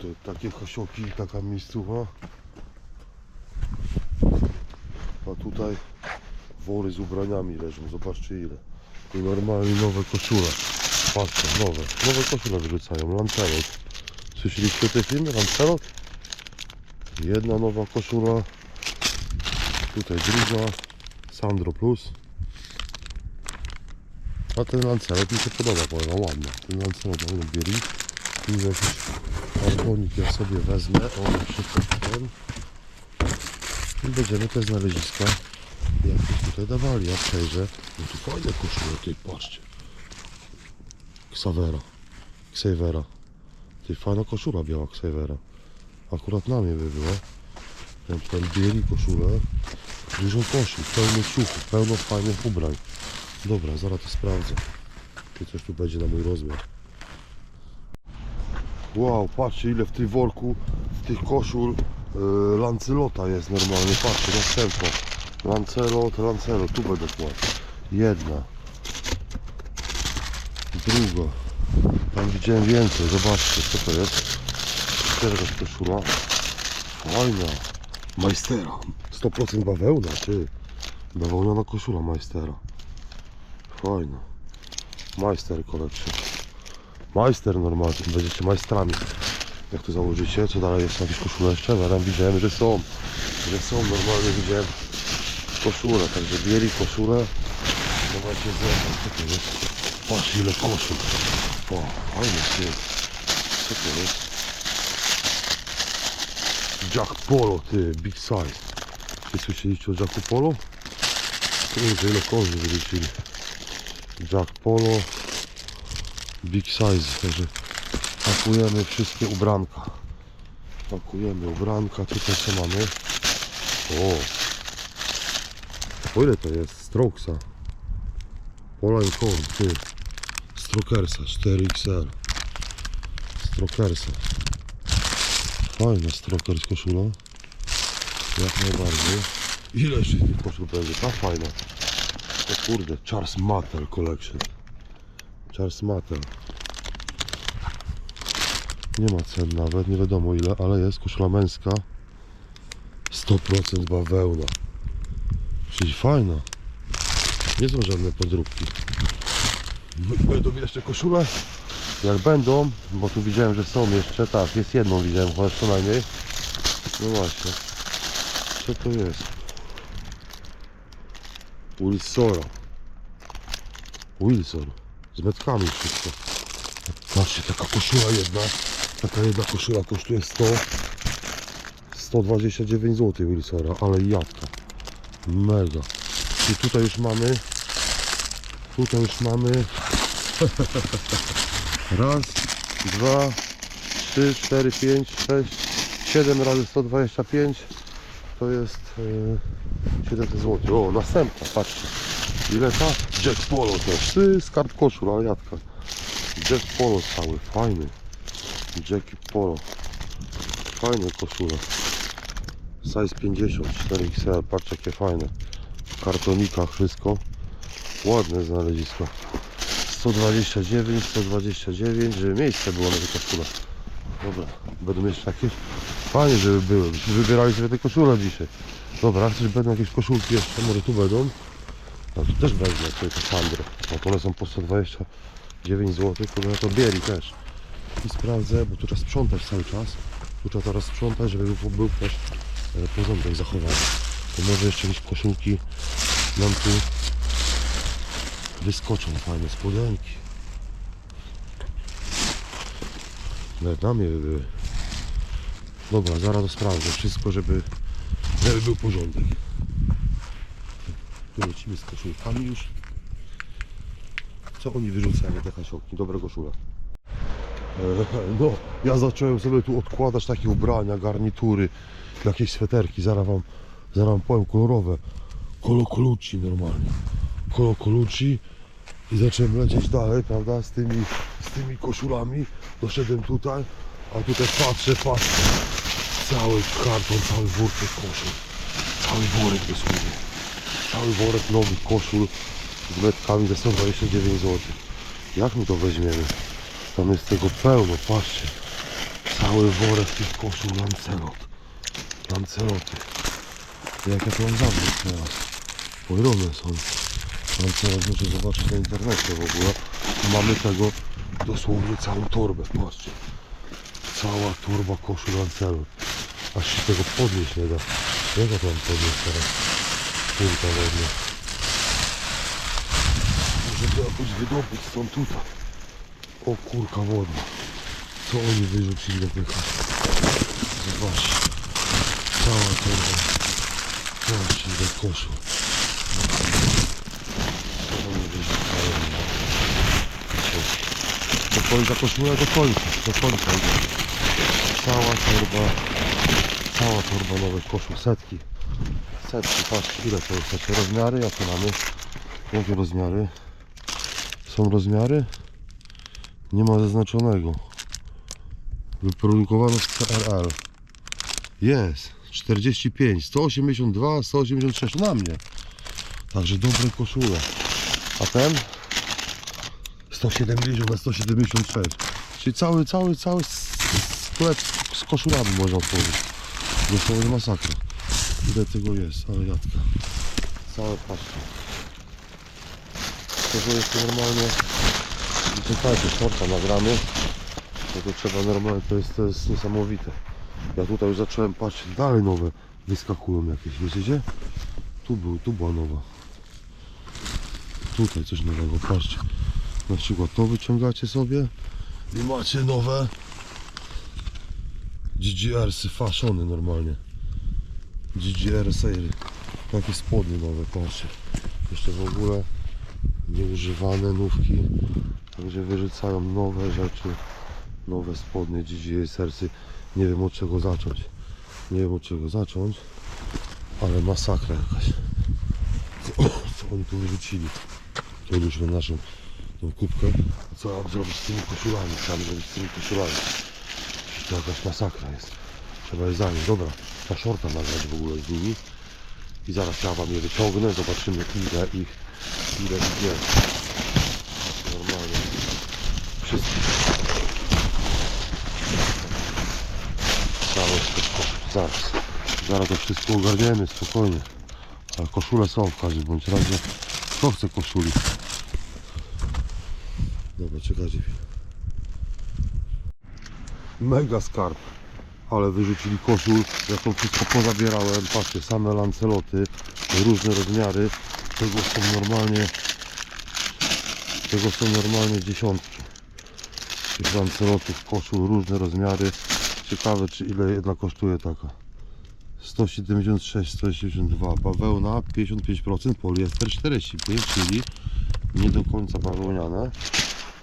Tutaj takie kosioki, taka miejscowa. A tutaj wory z ubraniami leżą, zobaczcie ile. I normalnie nowe koszule. Patrzcie, nowe. Nowe koszule wyrzucają. Lancelot. Słyszeliście o tej? Lancelot? Jedna nowa koszula. Tutaj druga. Sandro Plus. A ten Lancelot mi się podoba, powiem, wam, ładny. Ten Lancelot mam bieli. Tu jakiś karbonik ja sobie wezmę. O, ten. I będziemy te znaleziska jakieś tutaj dawali. Ja przejrzę. No tu fajne koszule, ty patrzcie. Xavera. Xavera. Ty fajna koszula biała Xavera. Akurat na mnie by była. Ten, ten bieli koszulę. Dużo koszul, pełno ciuchów, pełno fajnych ubrań. Dobra, zaraz to sprawdzę. Czy coś tu będzie na mój rozmiar. Wow, patrzcie ile w tym worku, w tych koszul yy, Lancelota jest normalnie. Patrzcie, następna. Lancelot, Lancelot, tu będę kładł. Jedna. Druga. Tam widziałem więcej, zobaczcie, co to jest. Teraz koszula. Fajna. Majstera. 100% bawełna, ty. Bawełniana koszula Majstera. Fajna. Majster Collection. Majster normalnie, będziecie majstrami. Jak to założycie, co dalej jest jakieś koszule jeszcze? Ja tam widziałem, że są. Że są, normalnie widziałem koszule, także bieli koszule. Zobaczcie, co to jest. Patrz ile koszul. O, fajny ty. Co to jest? Jack Polo, ty, big size. Czy słyszeliście o Jacku Polo? Kurde, ile korzy wyrzucili. Jack Polo, big size, także pakujemy wszystkie ubranka. Pakujemy ubranka, tutaj co mamy? O! O ile to jest? Strokesa. Pola i Korn, ty. Strokersa, 4XL. Strokersa. Fajna strokers koszula. Jak najbardziej. Ile jeszcze tych koszul będzie? Ta fajna. O kurde, Charles Mattel Collection. Charles Mattel. Nie ma cen nawet, nie wiadomo ile, ale jest koszula męska. 100% bawełna. Czyli fajna. Nie są żadne podróbki. Będą jeszcze koszule? Jak będą, bo tu widziałem, że są jeszcze, tak, jest jedną widziałem, chociaż co najmniej. No właśnie. Co to jest? Wilsora. Wilson. Z metkami wszystko. Patrzcie, taka koszula jedna. Taka jedna koszula kosztuje 100. 129 zł Wilsora, ale jadka. Mega. I tutaj już mamy. Tutaj już mamy. Raz, dwa, trzy, cztery, pięć, sześć, siedem razy 125 to jest e, 700 zł. O, następna, patrzcie. Ile ta? Jack Polo też. Ty, skarb koszul, ale jadka. Jack Polo cały, fajny. Jackie Polo. Fajne koszule. Size 50, 4XL, patrzcie jakie fajne. W kartonikach wszystko. Ładne znalezisko. 129, 129, żeby miejsce było na tych koszulach. Dobra, będą jeszcze takie fajnie, żeby były. Wybierali sobie te koszule dzisiaj. Dobra, czy będą jakieś koszulki jeszcze, może tu będą. No tu też wezmę tutaj te Sandro. No to one są po 129 zł, to to bieli też. I sprawdzę, bo tu trzeba sprzątać cały czas. Tu trzeba teraz sprzątać, żeby był, był też e, porządek zachowany. To może jeszcze jakieś koszulki nam tu wyskoczą fajne spodenki. Nawet na mnie by. Dobra, zaraz to sprawdzę wszystko, żeby, żeby był porządek. Tu lecimy z koszulkami już. Co oni wyrzucają te kasiołki? Dobre koszule. E, No, ja zacząłem sobie tu odkładać takie ubrania, garnitury, jakieś sweterki, zaraz wam, zaraz wam powiem kolorowe. Kolo Colucci normalnie. Kolo Colucci i zacząłem lecieć dalej, prawda, z tymi, z tymi koszulami. Doszedłem tutaj, a tutaj patrzę, patrzę. Cały karton, cały worek koszul. Cały worek dosłownie. Cały worek nowych koszul z metkami za 129 zł. Jak my to weźmiemy? Tam jest tego pełno, patrzcie. Cały worek tych koszul Lancelot. Lanceloty. Jak ja to mam zabrać teraz? Ogromne są. Lancelot muszę zobaczyć na internecie w ogóle. Mamy tego dosłownie całą torbę. Patrzcie. Cała torba koszul Lancelot. Aż się tego podnieść nie da. Jak ja to mam podnieść teraz? Kurka wodna. Może to jakoś wydobyć stąd tutaj. O kurka wodna. Co oni wyrzucili do pycha? Zobaczcie. Cała torba. Zobaczcie do koszu. Co oni wyrzucają? Do końca koszula do końca. Do końca idzie. Cała torba. Cała torba nowych koszul. Setki. Setki. Patrzcie ile to jest. Rozmiary jakie mamy. Jakie rozmiary? Są rozmiary? Nie ma zaznaczonego. Wyprodukowano w CRL. Jest. 45, 182, 186 na mnie. Także dobre koszule. A ten? 170 na 176. Czyli cały, cały, cały sklep z- koszulami można otworzyć. Dosłownie masakra. Ile tego jest, ale jadka. Całe paczki. Tego jest normalnie Czekajcie, shorta nagramy. No to trzeba normalnie, to jest, to jest niesamowite. Ja tutaj już zacząłem patrzeć, dalej nowe wyskakują jakieś, wiecie? Tu był, tu była nowa. Tutaj coś nowego, patrzcie. Na przykład to wyciągacie sobie i macie nowe GGR-sy faszony normalnie. GGR Sale. Takie spodnie nowe, patrzcie. Jeszcze w ogóle nieużywane nówki. Także wyrzucają nowe rzeczy, nowe spodnie, GGA sercy. Nie wiem od czego zacząć. Nie wiem od czego zacząć, ale masakra jakaś. Co, co oni tu wyrzucili? To już na naszą tą kubkę. Co ja mam zrobić z tymi koszulami? Mam zrobić z tymi koszulami? To jakaś masakra jest. Trzeba je zanieść. Dobra, ta shorta nagrać w ogóle z nimi. I zaraz ja wam je wyciągnę, zobaczymy ile ich, ile ich jest. Normalnie. Wszystkich. Wszystko. Zaraz. Zaraz to wszystko ogarniemy, spokojnie. Ale koszule są w każdym bądź razie. Kto chce koszuli? Dobra, czekajcie. Mega skarb. Ale wyrzucili koszul. Ja to wszystko pozabierałem. Patrzcie, same lanceloty. Różne rozmiary. Tego są normalnie tego są normalnie dziesiątki. Tych lancelotów, koszul, różne rozmiary. Ciekawe czy ile jedna kosztuje taka. 176, 172. Bawełna 55%, poliester 45, czyli nie do końca bawełniane.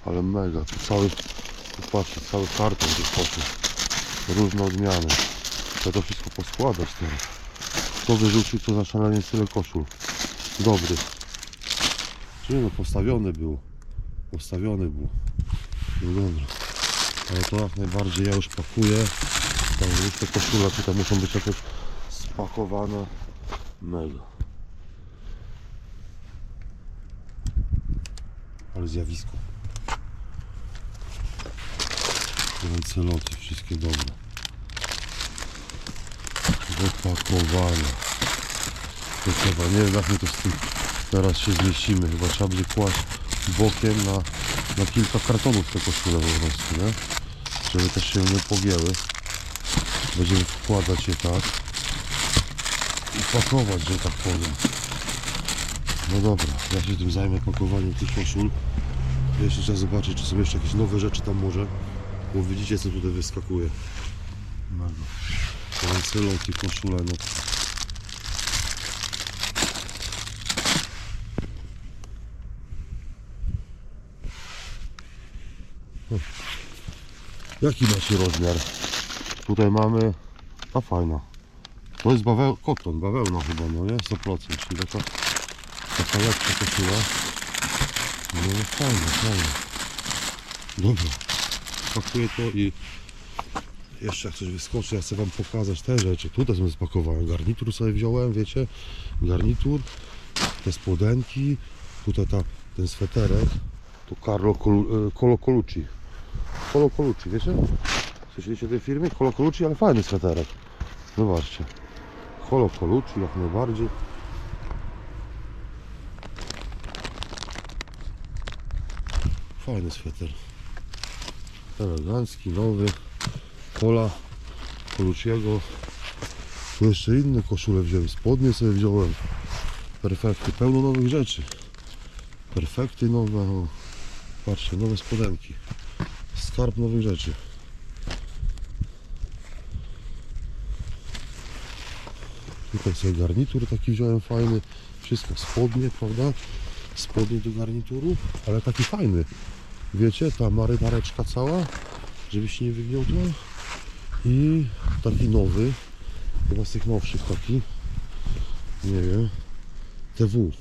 Ale mega. Tu cały, patrzcie, cały karton tych koszul. Różne odmiany. Trzeba to wszystko poskładać teraz. Kto wyrzucił to za szalenie tyle koszul? Dobry. Czyli no postawiony był. Postawiony był. No dobra. Ale to jak najbardziej ja już pakuję. Tam te koszule tutaj muszą być jakoś spakowane. Mega. Ale zjawisko. Lanceloty, wszystkie dobre. Wypakowane. To trzeba, nie wiem to z tym teraz się zmieścimy. Chyba trzeba będzie kłaść bokiem na, na kilka kartonów te koszule po prostu, nie? Żeby też się nie pogięły. Będziemy wkładać je tak i pakować, że tak powiem. No dobra, ja się tym zajmę pakowaniem tych koszul. Jeszcze trzeba zobaczyć, czy są jeszcze jakieś nowe rzeczy tam może. Bo widzicie co tutaj wyskakuje. Mega. Lanceloty, koszule, no. Jaki macie rozmiar? Tutaj mamy, ta fajna. To jest baweł, koton, bawełna chyba, no nie? 100%, czyli taka, taka lepsza koszula. No no, fajna, fajna. Dobra, pakuję to i jeszcze jak coś wyskoczy, ja chcę wam pokazać te rzeczy. Tutaj są spakowane. Garnitur sobie wziąłem, wiecie? Garnitur, te spodenki, tutaj ta, ten sweterek, to Carlo e, Colo Colucci. Colo Colucci, wiecie? Słyszeliście tej firmy? Holo Colucci, ale fajny sweterek. Zobaczcie. Holo Colucci jak najbardziej. Fajny sweter. Elegancki, nowy. Pola Colucciego. Tu jeszcze inne koszule wziąłem. Spodnie sobie wziąłem. Perfekty. Pełno nowych rzeczy. Perfekty nowe. O. Patrzcie, nowe spodenki. Skarb nowych rzeczy. Tutaj sobie garnitur taki wziąłem fajny. Wszystko spodnie, prawda? Spodnie do garnituru, ale taki fajny. Wiecie, ta marynareczka cała, żeby się nie wygniotła. I taki nowy, chyba z tych nowszych taki, nie wiem, TW.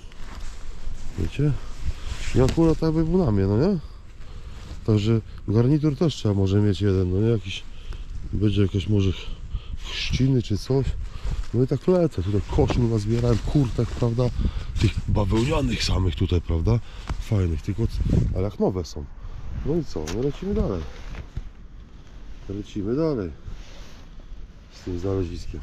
Wiecie? I akurat tak by był na mnie, no nie? Także garnitur też trzeba może mieć jeden, no nie? Jakiś, będzie jakieś może chrzciny czy coś. No i tak lecę, tutaj koszul nazbierałem, kurtek, prawda? Tych bawełnianych samych tutaj, prawda? Fajnych, tylko, ale jak nowe są. No i co, no lecimy dalej. Lecimy dalej. Z tym znaleziskiem.